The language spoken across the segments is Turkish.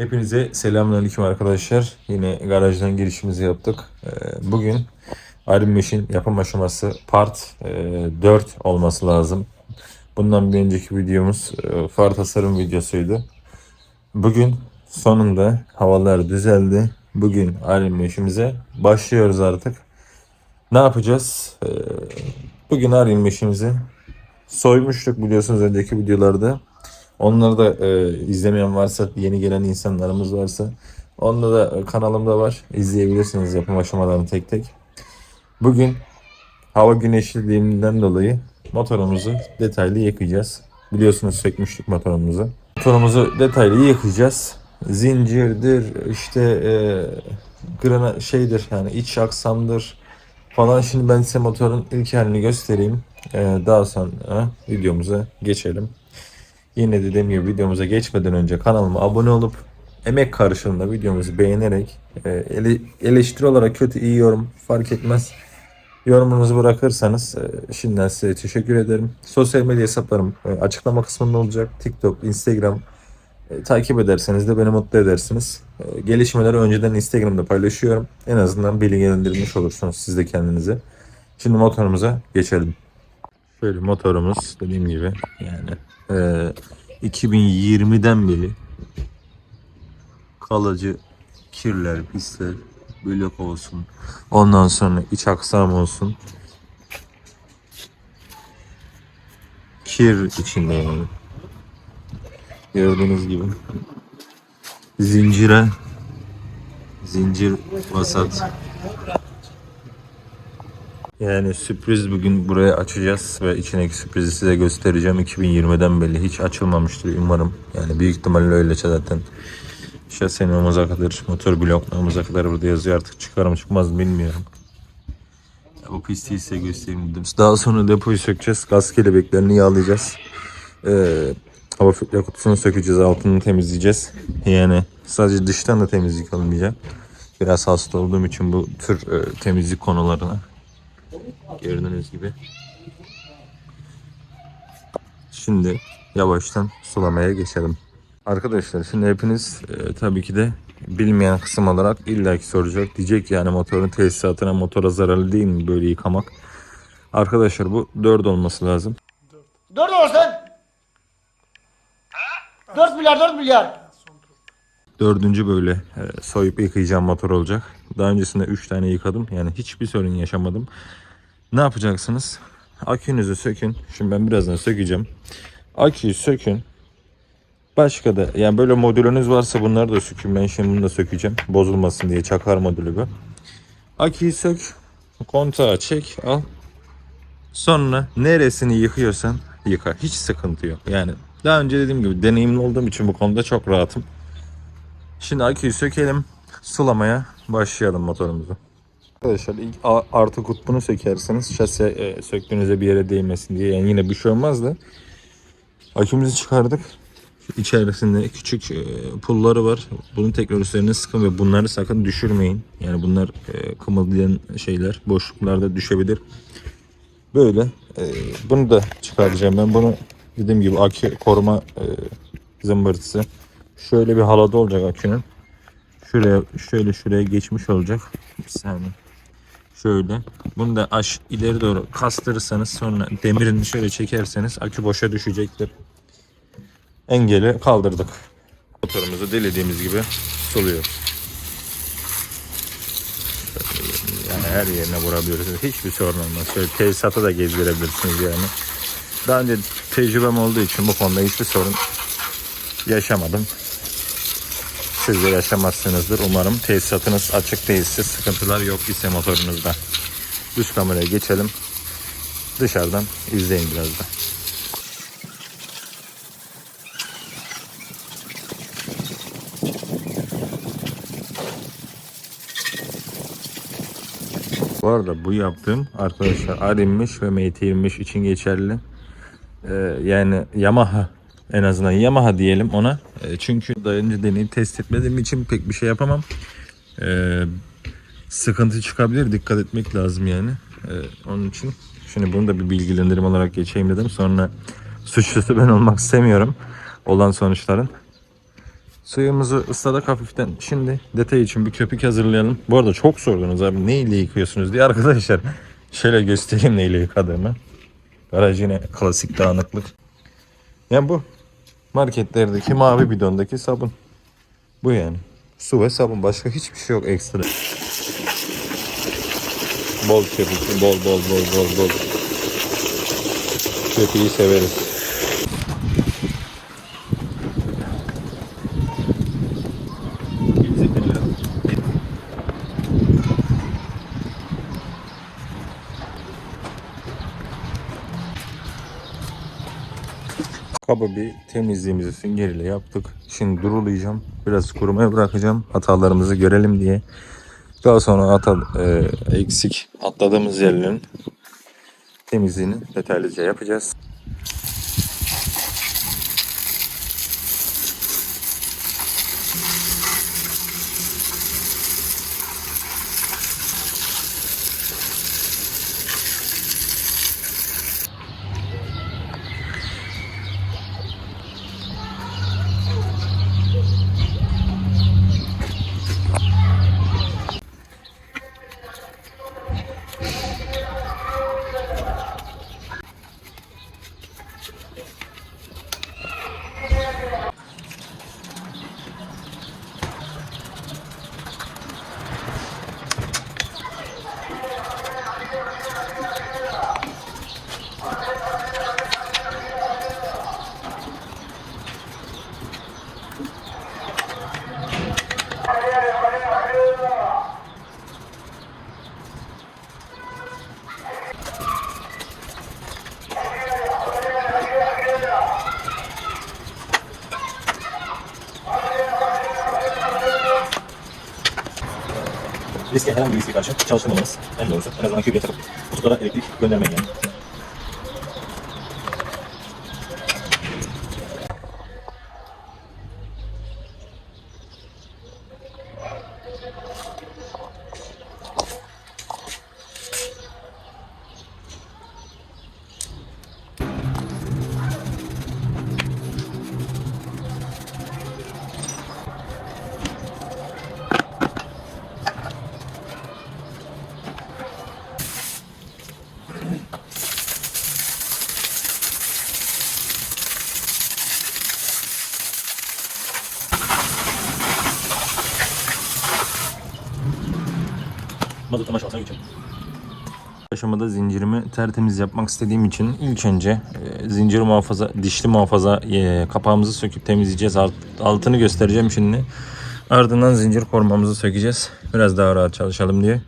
Hepinize selamünaleyküm arkadaşlar. Yine garajdan girişimizi yaptık. Ee, Bugün Iron Machine yapım aşaması part e, 4 olması lazım. Bundan bir önceki videomuz e, far tasarım videosuydu. Bugün sonunda havalar düzeldi. Bugün Iron Machine'imize başlıyoruz artık. Ne yapacağız? Ee, Bugün Iron Machine'imizi soymuştuk biliyorsunuz önceki videolarda. Onları da e, izlemeyen varsa, yeni gelen insanlarımız varsa onda da e, kanalımda var. İzleyebilirsiniz yapım aşamalarını tek tek. Bugün hava güneşliliğinden dolayı motorumuzu detaylı yıkayacağız. Biliyorsunuz sökmüştük motorumuzu. Motorumuzu detaylı yıkayacağız. Zincirdir, işte e, grana şeydir yani iç aksamdır falan. Şimdi ben size motorun ilk halini göstereyim. E, daha sonra videomuza geçelim. Yine dediğim gibi videomuza geçmeden önce kanalıma abone olup emek karşılığında videomuzu beğenerek e, ele- eleştiri olarak kötü iyi yorum fark etmez. Yorumunuzu bırakırsanız e, şimdiden size teşekkür ederim. Sosyal medya hesaplarım e, açıklama kısmında olacak. TikTok, Instagram takip ederseniz de beni mutlu edersiniz. Gelişmeleri önceden Instagram'da paylaşıyorum. En azından bilgilendirmiş olursunuz siz de kendinizi. Şimdi motorumuza geçelim. Şöyle motorumuz dediğim gibi yani e, 2020'den beri kalıcı kirler, pisler, bölük olsun. Ondan sonra iç aksam olsun. Kir içinde yani. Gördüğünüz gibi. Zincire zincir vasat yani sürpriz bugün buraya açacağız ve içindeki sürprizi size göstereceğim. 2020'den belli hiç açılmamıştır umarım. Yani büyük ihtimalle öyle zaten. Şase numuza kadar, motor blok numuza kadar burada yazıyor. Artık çıkar mı çıkmaz mı bilmiyorum. Ya, bu pisti size göstereyim dedim. Daha sonra depoyu sökeceğiz. Gaz kelebeklerini yağlayacağız. Ee, hava filtre kutusunu sökeceğiz. Altını temizleyeceğiz. Yani sadece dıştan da temizlik olmayacak. Biraz hasta olduğum için bu tür e, temizlik konularına Gördüğünüz gibi. Şimdi yavaştan sulamaya geçelim. Arkadaşlar şimdi hepiniz e, tabii ki de bilmeyen kısım olarak illaki soracak. Diyecek yani motorun tesisatına motora zararlı değil mi böyle yıkamak? Arkadaşlar bu 4 olması lazım. 4 olsun. 4 milyar 4 milyar. Dördüncü böyle e, soyup yıkayacağım motor olacak. Daha öncesinde 3 tane yıkadım. Yani hiçbir sorun yaşamadım. Ne yapacaksınız? Akünüzü sökün. Şimdi ben birazdan sökeceğim. Aküyü sökün. Başka da yani böyle modülünüz varsa bunları da sökün. Ben şimdi bunu da sökeceğim. Bozulmasın diye çakar modülü bu. Aküyü sök. Kontağı çek al. Sonra neresini yıkıyorsan yıka. Hiç sıkıntı yok. Yani daha önce dediğim gibi deneyimli olduğum için bu konuda çok rahatım. Şimdi aküyü sökelim. Sulamaya başlayalım motorumuzu. Arkadaşlar ilk artı kutbunu sökerseniz şase e, söktüğünüzde bir yere değmesin diye yani yine bir şey olmaz da akümüzü çıkardık. İçerisinde küçük e, pulları var. Bunun tekrar üzerine sıkın ve bunları sakın düşürmeyin. Yani bunlar e, kımıldayan şeyler boşluklarda düşebilir. Böyle e, bunu da çıkaracağım ben. Bunu dediğim gibi akü koruma e, zımbırtısı. Şöyle bir halada olacak akünün. Şuraya şöyle şuraya geçmiş olacak. Bir saniye. Şöyle. Bunu da aş ileri doğru kastırırsanız sonra demirini şöyle çekerseniz akü boşa düşecektir. Engeli kaldırdık. Motorumuzu dilediğimiz gibi suluyoruz. Şöyle Yani her yerine vurabilirsiniz. Hiçbir sorun olmaz. Şöyle tesisata da gezdirebilirsiniz yani. Daha önce tecrübem olduğu için bu konuda hiçbir sorun yaşamadım. Siz de yaşamazsınızdır. Umarım tesisatınız açık değilse, sıkıntılar yok ise motorunuzda. Dış kameraya geçelim. Dışarıdan izleyin biraz da. Bu arada bu yaptığım arkadaşlar R25 ve MT25 için geçerli. Ee, yani Yamaha en azından Yamaha diyelim ona. Ee, çünkü daha önce deneyip test etmediğim için pek bir şey yapamam. Ee, sıkıntı çıkabilir. Dikkat etmek lazım yani. Ee, onun için şimdi bunu da bir bilgilendirme olarak geçeyim dedim. Sonra suçlusu ben olmak istemiyorum. Olan sonuçların. Suyumuzu ısladık hafiften. Şimdi detay için bir köpük hazırlayalım. Bu arada çok sordunuz abi neyle yıkıyorsunuz diye arkadaşlar. Şöyle göstereyim neyle yıkadığımı. Garaj yine klasik dağınıklık. Yani bu marketlerdeki mavi bidondaki sabun. Bu yani. Su ve sabun. Başka hiçbir şey yok ekstra. Bol köpük. Bol bol bol bol bol. Köpüğü severiz. Kaba bir temizliğimizi süngeriyle yaptık. Şimdi durulayacağım. Biraz kurumaya bırakacağım. Hatalarımızı görelim diye. Daha sonra hata, e, eksik atladığımız yerlerin temizliğini detaylıca yapacağız. Riske herhangi bir riske karşı çalıştırmamız en doğrusu. En azından kübeye takıp kutulara elektrik göndermeyin yani. Aşamada zincirimi tertemiz yapmak istediğim için ilk önce e, zincir muhafaza, dişli muhafaza e, kapağımızı söküp temizleyeceğiz. Alt- altını göstereceğim şimdi. Ardından zincir korumamızı sökeceğiz. Biraz daha rahat çalışalım diye.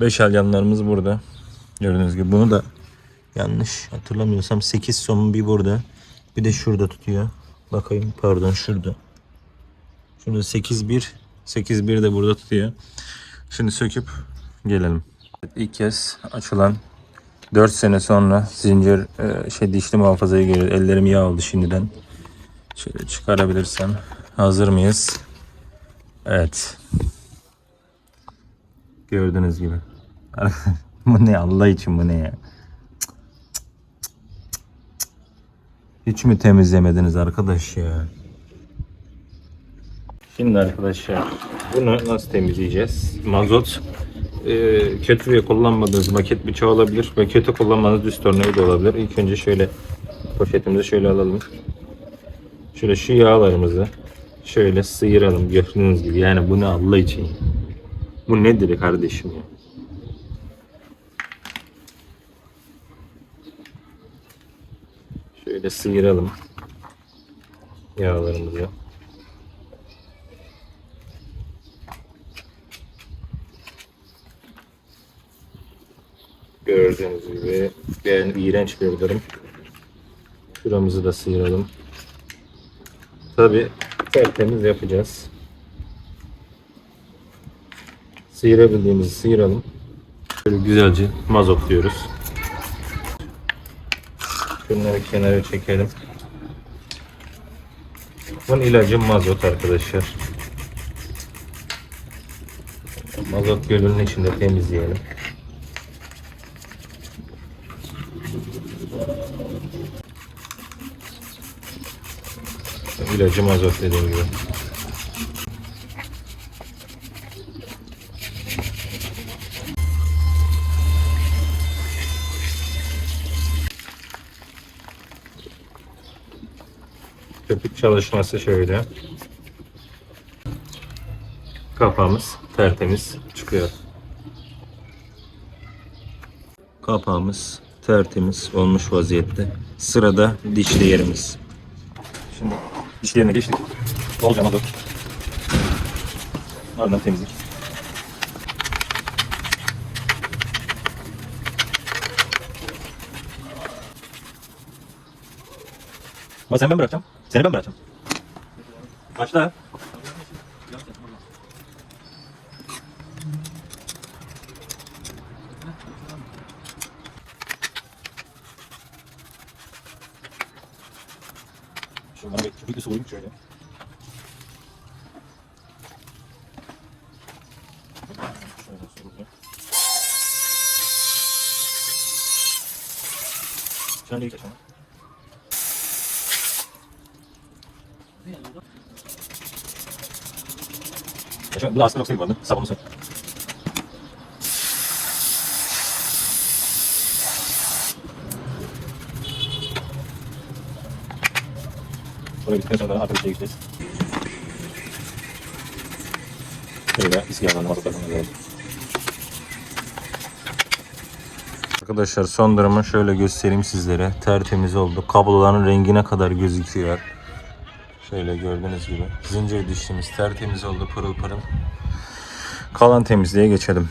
Beş alyanlarımız burada. Gördüğünüz gibi bunu da yanlış hatırlamıyorsam 8 somun bir burada. Bir de şurada tutuyor. Bakayım pardon şurada. Şurada 8 1 8 1 de burada tutuyor. Şimdi söküp gelelim. İlk kez açılan 4 sene sonra zincir e, şey dişli muhafazayı görüyoruz. Ellerim yağ oldu şimdiden. Şöyle çıkarabilirsem. Hazır mıyız? Evet. Gördüğünüz gibi. bu ne Allah için bu ne ya? Hiç mi temizlemediniz arkadaş ya? Şimdi arkadaşlar bunu nasıl temizleyeceğiz? Mazot e, kötü kullanmadığınız maket bıçağı olabilir ve kötü kullanmadığınız düz tornavida olabilir. İlk önce şöyle poşetimizi şöyle alalım. Şöyle şu yağlarımızı şöyle sıyıralım gördüğünüz gibi. Yani bu ne Allah için? Bu nedir kardeşim ya? Şöyle sıyıralım yağlarımızı. Gördüğünüz gibi ben iğrenç bir durum. Şuramızı da sıyıralım. Tabi tertemiz yapacağız. Sıyırabildiğimizi sıyıralım. Şöyle güzelce mazotluyoruz. Şunları kenara çekelim. Bunun ilacı mazot arkadaşlar. Mazot gölünün içinde temizleyelim. İlacım azot dediğim gibi. Köpük çalışması şöyle. Kafamız tertemiz çıkıyor. Kapağımız tertemiz olmuş vaziyette. Sırada dişli yerimiz. Şimdi dişli yerine geçtik. Bolca mazot. Ardından temizlik. Ama sen ben bırakacağım. Seni ben bırakacağım. Başla. Şunları bir köpükle soğuyayım şöyle. Şöyle soğuyayım. Şöyle ama. Yaşar, bu aslında çok sevdim Sabunu sen. Sonra bittikten sonra arkadaşa gideceğiz. Arkadaşlar son durumu şöyle göstereyim sizlere. Tertemiz oldu. Kabloların rengine kadar gözüküyor. Şöyle gördüğünüz gibi. Zincir dişimiz tertemiz oldu pırıl pırıl. Kalan temizliğe geçelim.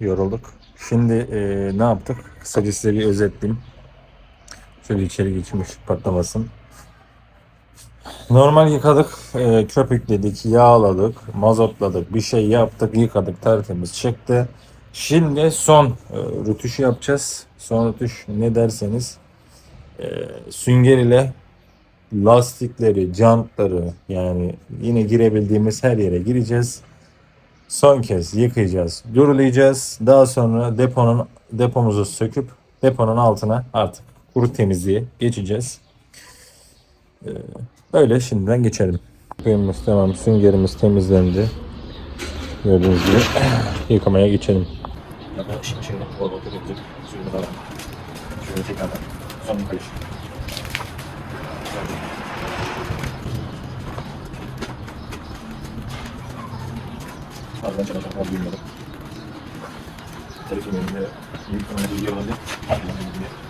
Yorulduk. Şimdi e, ne yaptık? Kısaca size bir özetleyeyim. Şöyle içeri geçmiş patlamasın. Normal yıkadık, e, köpükledik, yağladık, mazotladık, bir şey yaptık, yıkadık, tertemiz çıktı. Şimdi son e, rütüşü yapacağız. Son rütüş ne derseniz e, sünger ile lastikleri, jantları yani yine girebildiğimiz her yere gireceğiz. Son kez yıkayacağız, durulayacağız. Daha sonra deponun depomuzu söküp deponun altına artık kuru temizliğe geçeceğiz. Ee, öyle şimdiden geçelim. Suyumuz tamam, süngerimiz temizlendi. Gördüğünüz gibi yıkamaya geçelim. Şimdi şimdi bol bol yapacak. Suyunu da şöyle tekrardan son yıkayış. Ardından çalışan onu bilmiyordum. Telefon önünde büyük bir bilgi olunca ardından bilgi.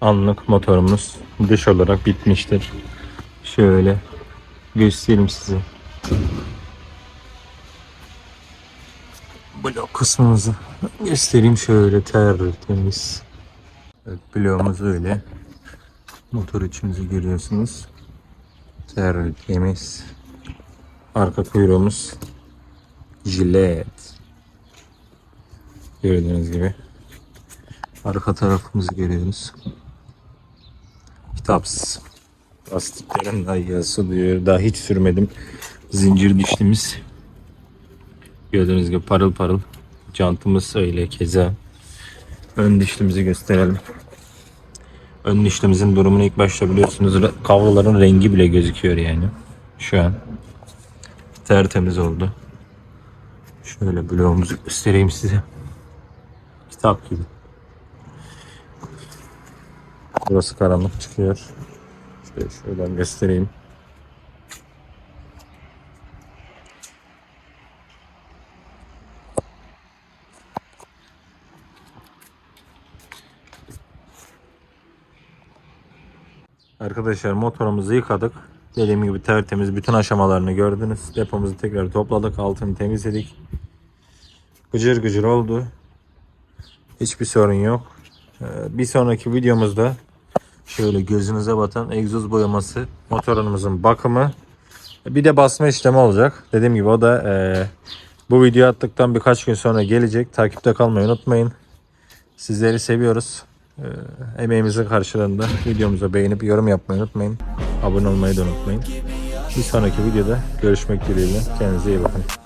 Anlık motorumuz dış olarak bitmiştir. Şöyle göstereyim size. Blok kısmımızı göstereyim şöyle tertemiz. Evet, bloğumuz öyle. Motor içimizi görüyorsunuz. Tertemiz. Arka kuyruğumuz jilet. Gördüğünüz gibi. Arka tarafımızı görüyoruz. Kitapsız. Lastiklerin dayısı diyor. Daha hiç sürmedim. Zincir dişlimiz. Gördüğünüz gibi parıl parıl. Jantımız öyle keza. Ön dişlimizi gösterelim. Ön dişlimizin durumunu ilk başta biliyorsunuz. Kabloların rengi bile gözüküyor yani. Şu an. Tertemiz oldu. Şöyle bloğumuzu göstereyim size. Kitap gibi. Burası karanlık çıkıyor. Şöyle şuradan göstereyim. Arkadaşlar motorumuzu yıkadık. Dediğim gibi tertemiz bütün aşamalarını gördünüz. Depomuzu tekrar topladık. Altını temizledik. Gıcır gıcır oldu. Hiçbir sorun yok. Ee, Bir sonraki videomuzda şöyle gözünüze batan egzoz boyaması, motorumuzun bakımı, bir de basma işlemi olacak. Dediğim gibi o da e, Bu video attıktan birkaç gün sonra gelecek. Takipte kalmayı unutmayın. Sizleri seviyoruz. Ee, emeğimizin karşılığında videomuza beğenip yorum yapmayı unutmayın. Abone olmayı da unutmayın. Bir sonraki videoda görüşmek dileğiyle. Kendinize iyi bakın.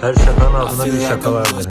Her şakanın altında bir şaka vardır.